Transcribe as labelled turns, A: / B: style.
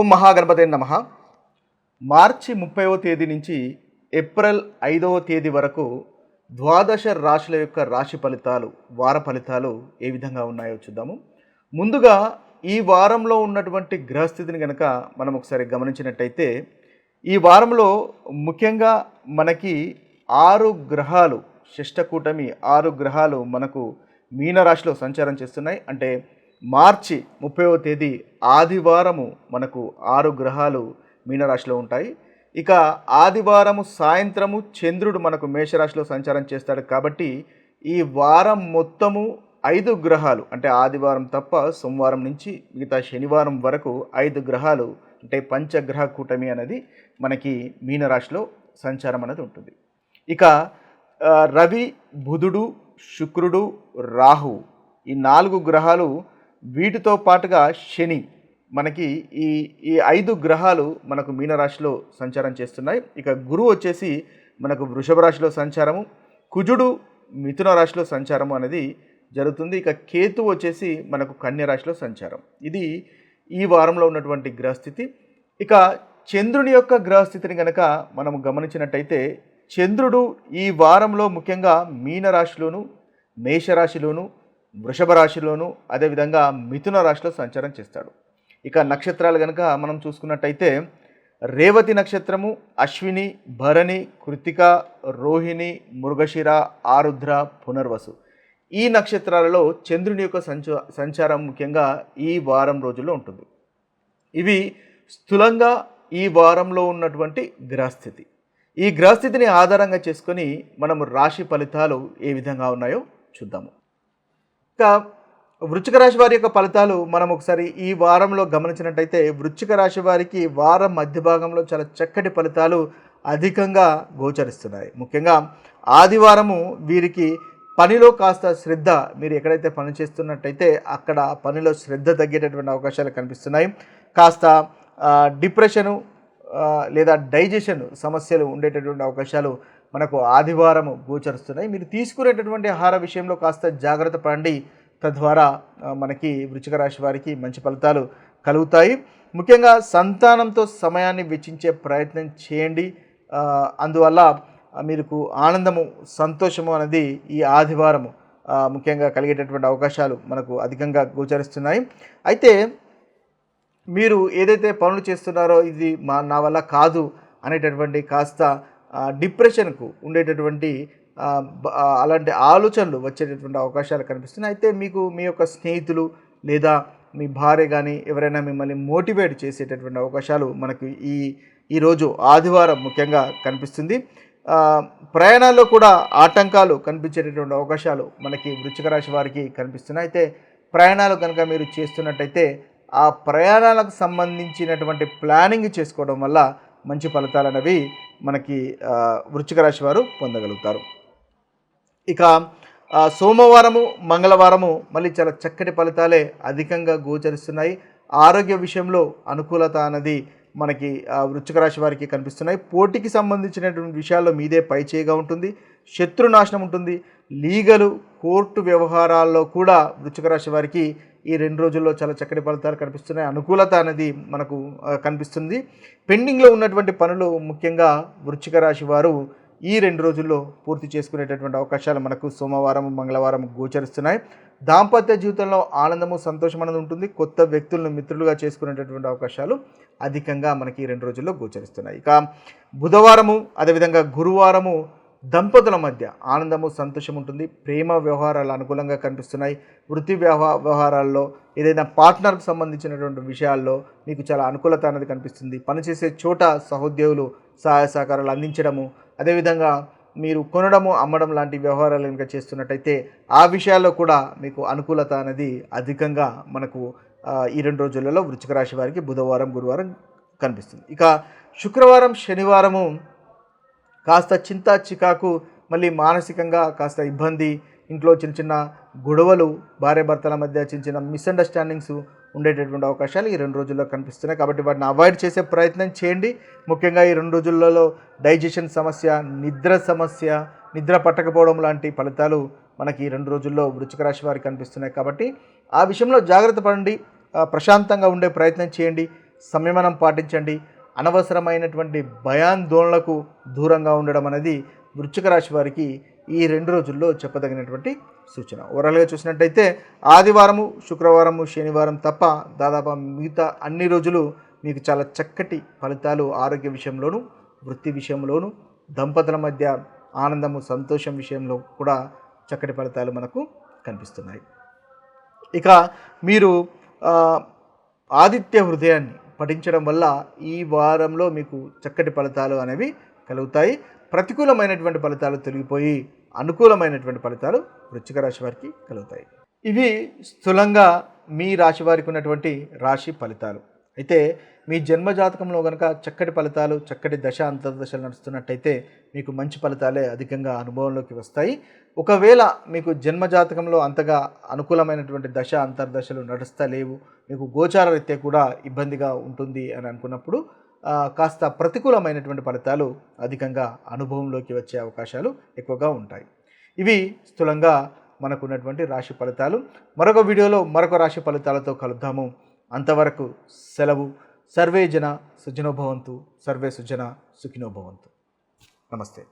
A: ఓం మహాగణపతి నమ. మార్చి ముప్పైవ తేదీ నుంచి ఏప్రిల్ ఐదవ తేదీ వరకు ద్వాదశ రాశుల యొక్క రాశి ఫలితాలు వార ఫలితాలు ఏ విధంగా ఉన్నాయో చూద్దాము. ముందుగా ఈ వారంలో ఉన్నటువంటి గ్రహస్థితిని కనుక మనం ఒకసారి గమనించినట్టయితే ఈ వారంలో ముఖ్యంగా మనకి ఆరు గ్రహాలు షష్టకూటమి ఆరు గ్రహాలు మనకు మీనరాశిలో సంచారం చేస్తున్నాయి. అంటే మార్చి ముప్పైవ తేదీ ఆదివారము మనకు ఆరు గ్రహాలు మీనరాశిలో ఉంటాయి. ఇక ఆదివారము సాయంత్రము చంద్రుడు మనకు మేషరాశిలో సంచారం చేస్తాడు కాబట్టి ఈ వారం మొత్తము ఐదు గ్రహాలు అంటే ఆదివారం తప్ప సోమవారం నుంచి మిగతా శనివారం వరకు ఐదు గ్రహాలు అంటే పంచగ్రహ కూటమి అనేది మనకి మీనరాశిలో సంచారం అనేది ఉంటుంది. ఇక రవి బుధుడు శుక్రుడు రాహు ఈ నాలుగు గ్రహాలు వీటితో పాటుగా శని మనకి ఈ ఈ ఐదు గ్రహాలు మనకు మీనరాశిలో సంచారం చేస్తున్నాయి. ఇక గురువు వచ్చేసి మనకు వృషభ రాశిలో సంచారము కుజుడు మిథున రాశిలో సంచారము అనేది జరుగుతుంది. ఇక కేతు వచ్చేసి మనకు కన్య రాశిలో సంచారం. ఇది ఈ వారంలో ఉన్నటువంటి గ్రహస్థితి. ఇక చంద్రుని యొక్క గ్రహస్థితిని కనుక మనం గమనించినట్టయితే చంద్రుడు ఈ వారంలో ముఖ్యంగా మీనరాశిలోను మేషరాశిలోను వృషభ రాశిలోను అదేవిధంగా మిథున రాశిలో సంచారం చేస్తాడు. ఇక నక్షత్రాలు కనుక మనం చూసుకున్నట్టయితే రేవతి నక్షత్రము అశ్విని భరణి కృతిక రోహిణి మృగశిర ఆరుద్ర పునర్వసు. ఈ నక్షత్రాలలో చంద్రుని యొక్క సంచు సంచారం ముఖ్యంగా ఈ వారం రోజుల్లో ఉంటుంది. ఇవి స్థూలంగా ఈ వారంలో ఉన్నటువంటి గ్రహస్థితి. ఈ గ్రహస్థితిని ఆధారంగా చేసుకొని మనము రాశి ఫలితాలు ఏ విధంగా ఉన్నాయో చూద్దాము. ఇక వృచ్చిక రాశి వారి యొక్క ఫలితాలు మనం ఒకసారి ఈ వారంలో గమనించినట్టయితే వృచ్చిక రాశి వారికి వారం మధ్య భాగంలో చాలా చక్కటి ఫలితాలు అధికంగా గోచరిస్తున్నాయి. ముఖ్యంగా ఆదివారము వీరికి పనిలో కాస్త శ్రద్ధ మీరు ఎక్కడైతే పని చేస్తున్నట్టయితే అక్కడ పనిలో శ్రద్ధ తగ్గేటటువంటి అవకాశాలు కనిపిస్తున్నాయి. కాస్త డిప్రెషను లేదా డైజెషన్ సమస్యలు ఉండేటటువంటి అవకాశాలు మనకు ఆదివారం గోచరిస్తున్నాయి. మీరు తీసుకునేటటువంటి ఆహార విషయంలో కాస్త జాగ్రత్త పడండి. తద్వారా మనకి వృచ్చిక రాశి వారికి మంచి ఫలితాలు కలుగుతాయి. ముఖ్యంగా సంతానంతో సమయాన్ని వెచ్చించే ప్రయత్నం చేయండి. అందువల్ల మీకు ఆనందము సంతోషము అనేది ఈ ఆదివారము ముఖ్యంగా కలిగేటటువంటి అవకాశాలు మనకు అధికంగా గోచరిస్తున్నాయి. అయితే మీరు ఏదైతే పనులు చేస్తున్నారో ఇది మా నా వల్ల కాదు అనేటటువంటి కాస్త డిప్రెషన్కు ఉండేటటువంటి అలాంటి ఆలోచనలు వచ్చేటటువంటి అవకాశాలు కనిపిస్తున్నాయి. అయితే మీకు మీ యొక్క స్నేహితులు లేదా మీ భార్య కానీ ఎవరైనా మిమ్మల్ని మోటివేట్ చేసేటటువంటి అవకాశాలు మనకు ఈ ఈరోజు ఆదివారం ముఖ్యంగా కనిపిస్తుంది. ప్రయాణాల్లో కూడా ఆటంకాలు కనిపించేటటువంటి అవకాశాలు మనకి వృచ్చిక రాశి వారికి కనిపిస్తున్నాయి. అయితే ప్రయాణాలు కనుక మీరు చేస్తున్నట్టయితే ఆ ప్రయాణాలకు సంబంధించినటువంటి ప్లానింగ్ చేసుకోవడం వల్ల మంచి ఫలితాలు అనేవి మనకి వృచ్చిక వృశ్చిక రాశి వారు పొందగలుగుతారు. ఇక సోమవారము మంగళవారము మళ్ళీ చాలా చక్కటి ఫలితాలే అధికంగా గోచరిస్తున్నాయి. ఆరోగ్య విషయంలో అనుకూలత అన్నది మనకి వృచ్చిక రాశి వారికి కనిపిస్తున్నాయి. పోటీకి సంబంధించినటువంటి విషయాల్లో మీదే పైచేయిగా ఉంటుంది. శత్రు నాశనం ఉంటుంది. లీగలు కోర్టు వ్యవహారాల్లో కూడా వృచ్చిక రాశి వారికి ఈ రెండు రోజుల్లో చాలా చక్కటి ఫలితాలు కనిపిస్తున్నాయి. అనుకూలత అనేది మనకు కనిపిస్తుంది. పెండింగ్లో ఉన్నటువంటి పనులు ముఖ్యంగా వృచ్చిక రాశి వారు ఈ రెండు రోజుల్లో పూర్తి చేసుకునేటటువంటి అవకాశాలు మనకు సోమవారం మంగళవారం గోచరిస్తున్నాయి. దాంపత్య జీవితంలో ఆనందము సంతోషం అనేది ఉంటుంది. కొత్త వ్యక్తులను మిత్రులుగా చేసుకునేటటువంటి అవకాశాలు అధికంగా మనకి రెండు రోజుల్లో గోచరిస్తున్నాయి. ఇక బుధవారము అదేవిధంగా గురువారము దంపతుల మధ్య ఆనందము సంతోషం ఉంటుంది. ప్రేమ వ్యవహారాలు అనుకూలంగా కనిపిస్తున్నాయి. వృత్తి వ్యవహా వ్యవహారాల్లో ఏదైనా పార్ట్నర్కు సంబంధించినటువంటి విషయాల్లో మీకు చాలా అనుకూలత అనేది కనిపిస్తుంది. పనిచేసే చోట సహోద్యోగులు సహాయ సహకారాలు అందించడము అదేవిధంగా మీరు కొనడము అమ్మడం లాంటి వ్యవహారాలు కనుక చేస్తున్నట్టయితే ఆ విషయాల్లో కూడా మీకు అనుకూలత అనేది అధికంగా మనకు ఈ రెండు రోజులలో వృచ్చిక రాశి వారికి బుధవారం గురువారం కనిపిస్తుంది. ఇక శుక్రవారం శనివారము కాస్త చింత చికాకు మళ్ళీ మానసికంగా కాస్త ఇబ్బంది ఇంట్లో చిన్న చిన్న గొడవలు భార్యాభర్తల మధ్య చిన్న చిన్న మిస్అండర్స్టాండింగ్స్ ఉండేటటువంటి అవకాశాలు ఈ రెండు రోజుల్లో కనిపిస్తున్నాయి. కాబట్టి వాటిని అవాయిడ్ చేసే ప్రయత్నం చేయండి. ముఖ్యంగా ఈ రెండు రోజులలో డైజెషన్ సమస్య నిద్ర సమస్య నిద్ర పట్టకపోవడం లాంటి ఫలితాలు మనకి ఈ రెండు రోజుల్లో వృచ్చిక రాశి వారికి కనిపిస్తున్నాయి. కాబట్టి ఆ విషయంలో జాగ్రత్త పడండి. ప్రశాంతంగా ఉండే ప్రయత్నం చేయండి. సంయమనం పాటించండి. అనవసరమైనటువంటి భయాందోళనలకు దూరంగా ఉండడం అనేది వృచ్చిక రాశి వారికి ఈ రెండు రోజుల్లో చెప్పదగినటువంటి సూచన. ఓవరాల్గా చూసినట్టయితే ఆదివారము శుక్రవారము శనివారం తప్ప దాదాపు మిగతా అన్ని రోజులు మీకు చాలా చక్కటి ఫలితాలు ఆరోగ్య విషయంలోనూ వృత్తి విషయంలోనూ దంపతుల మధ్య ఆనందము సంతోషం విషయంలో కూడా చక్కటి ఫలితాలు మనకు కనిపిస్తున్నాయి. ఇక మీరు ఆదిత్య హృదయాన్ని పఠించడం వల్ల ఈ వారంలో మీకు చక్కటి ఫలితాలు అనేవి కలుగుతాయి. ప్రతికూలమైనటువంటి ఫలితాలు తొలగిపోయి అనుకూలమైనటువంటి ఫలితాలు వృచ్చిక రాశి వారికి కలుగుతాయి. ఇవి స్థూలంగా మీ రాశి వారికి ఉన్నటువంటి రాశి ఫలితాలు. అయితే మీ జన్మ జాతకంలో కనుక చక్కటి ఫలితాలు చక్కటి దశ అంతర్దశలు నడుస్తున్నట్టయితే మీకు మంచి ఫలితాలే అధికంగా అనుభవంలోకి వస్తాయి. ఒకవేళ మీకు జన్మ జాతకంలో అంతగా అనుకూలమైనటువంటి దశ అంతర్దశలు నడుస్తలేవు మీకు గోచార రీత్యా కూడా ఇబ్బందిగా ఉంటుంది అని అనుకున్నప్పుడు కాస్త ప్రతికూలమైనటువంటి ఫలితాలు అధికంగా అనుభవంలోకి వచ్చే అవకాశాలు ఎక్కువగా ఉంటాయి. ఇవి స్థూలంగా మనకున్నటువంటి రాశి ఫలితాలు. మరొక వీడియోలో మరొక రాశి ఫలితాలతో కలుద్దాము. అంతవరకు సెలవు. సర్వే జన సుజనోభవంతు సర్వే సుజన సుఖినోభవంతు నమస్తే.